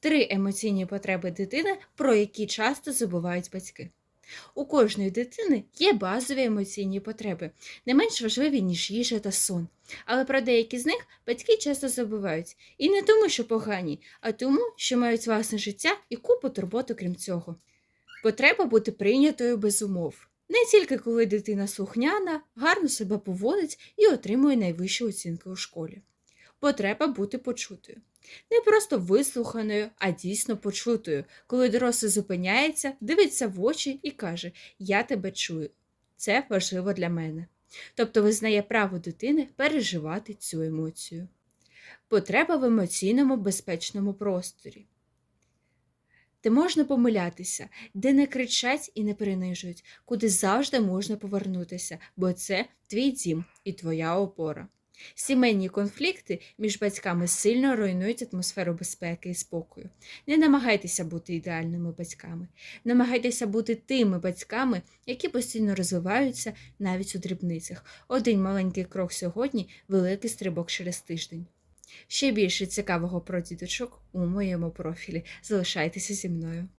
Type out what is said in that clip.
Три емоційні потреби дитини, про які часто забувають батьки. У кожної дитини є базові емоційні потреби, не менш важливі, ніж їжа та сон. Але про деякі з них батьки часто забувають. І не тому, що погані, а тому, що мають власне життя і купу турбот окрім цього. Потреба бути прийнятою без умов. Не тільки коли дитина слухняна, гарно себе поводить і отримує найвищі оцінки у школі. Потреба бути почутою. Не просто вислуханою, а дійсно почутою, коли дорослий зупиняється, дивиться в очі і каже: Я тебе чую. Це важливо для мене. Тобто визнає право дитини переживати цю емоцію. Потреба в емоційному безпечному просторі. Де можна помилятися, де не кричать і не принижують, куди завжди можна повернутися, бо це твій дім і твоя опора. Сімейні конфлікти між батьками сильно руйнують атмосферу безпеки і спокою. Не намагайтеся бути ідеальними батьками, намагайтеся бути тими батьками, які постійно розвиваються навіть у дрібницях. Один маленький крок сьогодні великий стрибок через тиждень. Ще більше цікавого про діточок у моєму профілі. Залишайтеся зі мною.